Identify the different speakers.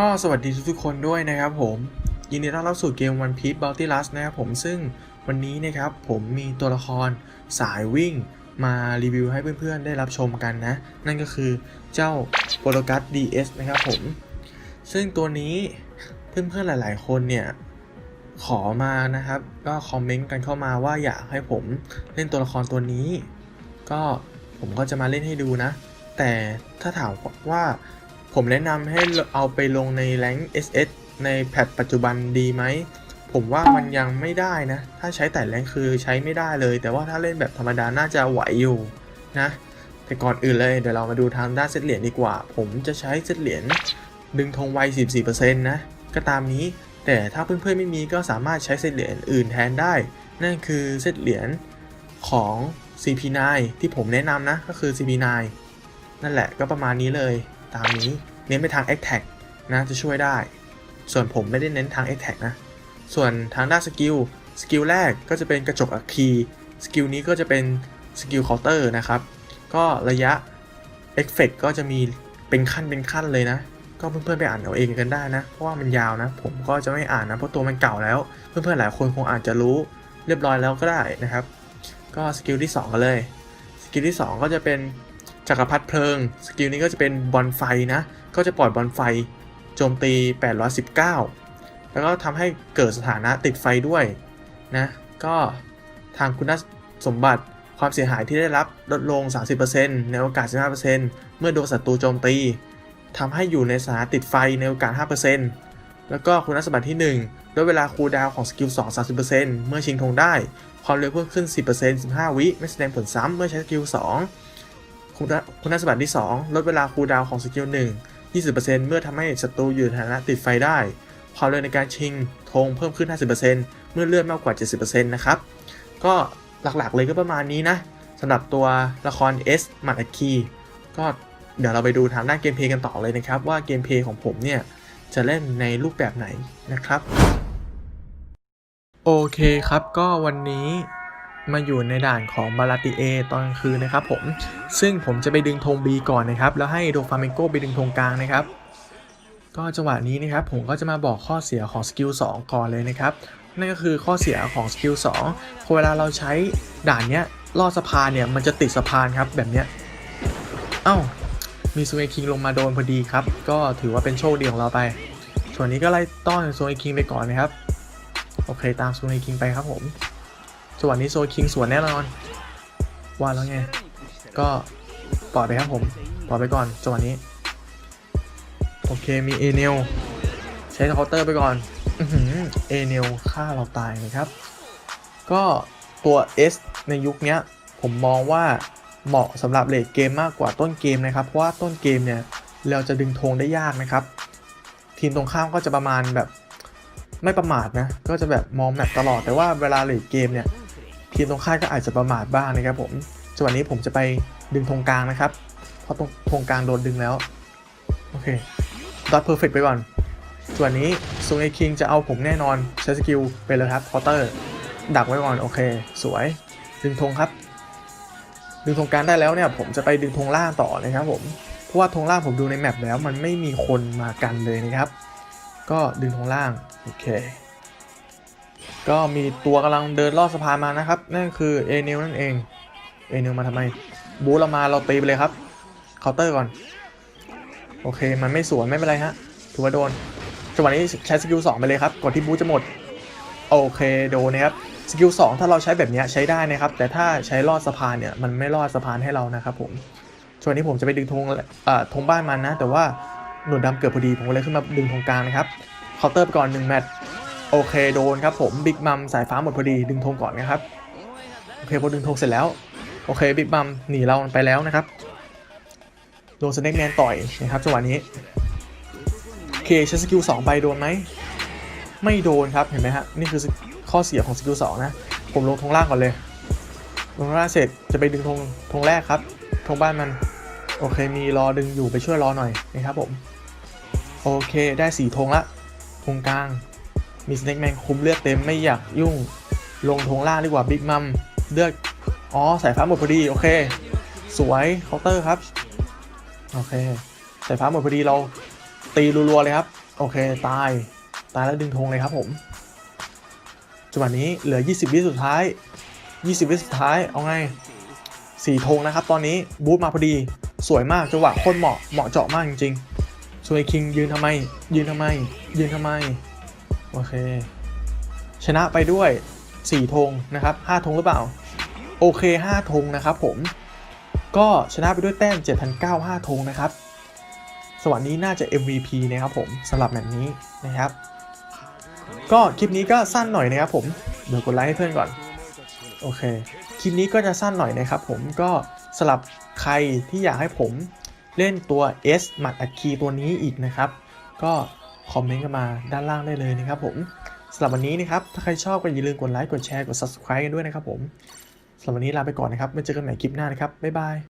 Speaker 1: ก็สวัสดีทุกๆคนด้วยนะครับผมยินดีต้อนรับสู่เกม One Piece Bounty Rush นะครับผมซึ่งวันนี้นะครับผมมีตัวละครสายวิ่งมารีวิวให้เพื่อนๆ ได้รับชมกันนะ นั่นก็คือเจ้าโปรกัส DS นะครับผม ซึ่งตัวนี้เพื่อนๆหลายๆ คนเนี่ยขอมานะครับ ก็คอมเมนต์กันเข้ามาว่าอยากให้ผมเล่นตัวละครตัวนี้ ก็ผมก็จะมาเล่นให้ดูนะ แต่ถ้าถามว่า ผมแนะนำให้เอาไปลงในแรงค์ SS ในแพทปัจจุบันดีไหม ผมว่ามันยังไม่ได้นะ ถ้าใช้แต่แรงค์คือใช้ไม่ได้เลย แต่ว่าถ้าเล่นแบบธรรมดาน่าจะไหวอยู่นะ แต่ก่อนอื่นเลยเดี๋ยวเรามาดูทางด้านเซตเหรียญดีกว่า ผมจะใช้เซตเหรียญดึงธงไว14%นะ ก็ตามนี้ แต่ถ้าเพื่อนๆไม่มีก็สามารถใช้เซตเหรียญอื่นแทนได้ นั่นคือเซตเหรียญของ CP9 ที่ผมแนะนำนะ ก็คือ CP9 นั่นแหละก็ประมาณนี้เลย ตามนี้ เน้นไปทาง a t t a c นะจะช่วยได้ ส่วนผมไม่ได้เน้นทาง a t t a c นะ ส่วนทางด้านสกิล สกิลแรกก็จะเป็นกระจกอัคคีสกิลนี้ก็จะเป็นสกิลเคาน์เตอร์นะครับ ก็ระยะเอฟเฟกก็จะมีเป็นขั้นเป็นขั้นเลยนะ ก็เพื่อนๆไปอ่านเอาเองกันได้นะ เพราะว่ามันยาวนะ ผมก็จะไม่อ่านนะ เพราะตัวมันเก่าแล้ว เพื่อนๆหลายคนคงอาจจะรู้เรียบร้อยแล้วก็ได้นะครับ ก็สกิลที่2กันเลย สกิลที่ 2 ก็จะเป็น จักรพรรดิเพลิง สกิลนี้ก็จะเป็นบอลไฟนะ ก็จะปล่อยบอลไฟโจมตี 819 แล้วก็ทำให้เกิดสถานะติดไฟด้วยนะ ก็ทางคุณสมบัติความเสียหายที่ได้รับลดลง 30%ในโอกาส 15%เมื่อโดนศัตรูโจมตีทำให้อยู่ในสถานะติดไฟในโอกาส 5%แล้วก็คุณสมบัติที่ 1 ด้วยเวลาคูลดาวของสกิล 2 30%เมื่อชิงธงได้ ความเร็วเพิ่มขึ้น 10% 15 วิ ไม่แสดงผลซ้ำเมื่อใช้สกิล 2 คุณคุณสมบัติที่ 2 ลดเวลาคูลดาวของสกิล1 20%เมื่อทำให้ศัตรูอยู่ในฐานะติดไฟได้ความเร็วในการชิงธงเพิ่มขึ้น 50%เมื่อเลือดมากกว่า 70%นะครับ ก็หลักๆเลยก็ประมาณนี้นะสำหรับตัวละคร S มัดอัคคีก็เดี๋ยวเราไปดูทางด้านเกมเพลย์กันต่อเลยนะครับ ว่าเกมเพลย์ของผมเนี่ย จะเล่นในรูปแบบไหนนะครับ โอเคครับก็วันนี้ มาอยู่ในด่านของบาลาติเอตอนกลางคืนนะครับผมซึ่งผมจะไปดึงธง B ก่อนนะครับ แล้วให้โดฟาเมนโกไปดึงธงกลางนะครับ ก็จังหวะนี้นะครับผมก็จะมาบอกข้อเสียของสกิล2ก่อนเลยนะครับ นั่นก็คือข้อเสียของสกิล2พอเวลาเราใช้ด่านเนี้ยลอดสะพานเนี่ยมันจะติดสะพานครับแบบเนี้ยเอ้ามีซูเอคิงลงมาโดนพอดีครับ ก็ถือว่าเป็นโชคดีของเราไป ส่วนนี้ก็ไล่ต้อนซูเอคิงไปก่อนนะครับ โอเคตามซูเอคิงไปครับผม จังหวะนี้โซคิงสวนแน่นอนว่าแล้วไง ก็ปล่อยไปครับผม ปล่อยไปก่อนจังหวะนี้ โอเคมีเอเนลใช้เคาน์เตอร์ไปก่อนเอเนลฆ่าเราตายนะครับ ก็ตัว S ในยุคนี้ผมมองว่าเหมาะสำหรับเลดเกมมากกว่าต้นเกมนะครับ เพราะว่าต้นเกมเนี่ย เราจะดึงธงได้ยากนะครับ ทีมตรงข้ามก็จะประมาณแบบไม่ประมาทนะ ก็จะแบบมองแมปตลอดแต่ว่าเวลาเลดเกมเนี่ย ทีมตรงข้ามก็อาจจะประมาทบ้างนะครับผมจังหวะนี้ผมจะไปดึงธงกลางนะครับเพราะตรงธงกลางโดนดึงแล้ว โอเคดอทเพอร์เฟกไปก่อนส่วนนี้ซูเอคิงจะเอาผมแน่นอนใช้สกิลไปเลยครับคอเตอร์ ดักไว้ก่อน โอเค สวย ดึงธงครับ ดึงธงกลางได้แล้วเนี่ย ผมจะไปดึงธงล่างต่อนะครับผม เพราะว่าธงล่างผมดูในแมปแล้ว มันไม่มีคนมากันเลยนะครับ ก็ดึงธงล่าง โอเค ก็มีตัวกำลังเดินลอดสะพานมานะครับ นั่นคือเอเนลนั่นเองเอเนลมาทำไม บูเรามาเราตีไปเลยครับเคาน์เตอร์ก่อน โอเค มันไม่สวนไม่เป็นไรฮะถือว่าโดนจังหวะนี้ใช้สกิล2ไปเลยครับก่อนที่บูจะหมด โอเคโดนนะครับสกิล2ถ้าเราใช้แบบนี้ใช้ได้นะครับ แต่ถ้าใช้ลอดสะพานเนี่ยมันไม่ลอดสะพานให้เรานะครับผมช่วงนี้ผมจะไปดึงธงเอ่อธงบ้านมันนะ แต่ว่าหนวดดำเกิดพอดีผมเลยขึ้นมาดึงธงกลางนะครับเคาน์เตอร์ไปก่อน1แมตช์ โอเคโดนครับผมบิ๊กมัมสายฟ้าหมดพอดีดึงธงก่อนนะครับโอเคพอดึงธงเสร็จแล้วโอเคบิ๊กมัมหนีเราไปแล้วนะครับโดนสเน็กแมนต่อยนะครับจังหวะนี้โอเคใช้สกิล2ไปโดนไหมไม่โดนครับเห็นไหมฮะนี่คือข้อเสียของสกิล2นะผมลงทงล่างก่อนเลยลงทงล่างเสร็จจะไปดึงธงธงแรกครับธงบ้านมันโอเคมีรอดึงอยู่ไปช่วยรอหน่อยนะครับผมโอเคได้สี่ธงละธงกลาง มีสเน็กแมนคุมเลือดเต็มไม่อยากยุ่งลงธงล่างดีกว่าบิ๊กมัมเลือดอ๋อสายฟ้าหมดพอดี โอเค สวยเคาน์เตอร์ครับ โอเคสายฟ้าหมดพอดีเราตีรัวๆเลยครับ โอเค ตาย ตายแล้วดึงธงเลยครับผมจังหวะนี้เหลือ 20 วิสุดท้าย 20 วิสุดท้ายเอาไงสี่ธงนะครับ ตอนนี้บูทมาพอดีสวยมากจังหวะโคตรเหมาะเหมาะเจาะมากจริงๆสวนไอ้คิงยืนทำไม ยืนทำไม ยืนทำไม โอเค ชนะไปด้วย 4 ธงนะครับ5ธงหรือเปล่า โอเค 5 ธงนะครับผม ก็ชนะไปด้วยแต้ม7,009 5ธงนะครับ สวัสดีน่าจะ MVP นะครับผมสำหรับแบบนี้นะครับ ก็คลิปนี้ก็สั้นหน่อยนะครับผม เดี๋ยวกดไลค์ให้เพื่อนก่อน โอเค คลิปนี้ก็จะสั้นหน่อยนะครับผม ก็สำหรับใครที่อยากให้ผมเล่นตัว S หมัดอัดคีตัวนี้อีกนะครับ ก็ คอมเมนต์กันมาด้านล่างได้เลยนะครับผมสำหรับวันนี้นะครับ ถ้าใครชอบก็อย่าลืมกดไลค์ กดแชร์ กด subscribe กันด้วยนะครับผมสำหรับวันนี้ลาไปก่อนนะครับไว้เจอกันใหม่คลิปหน้านะครับ บ๊ายบาย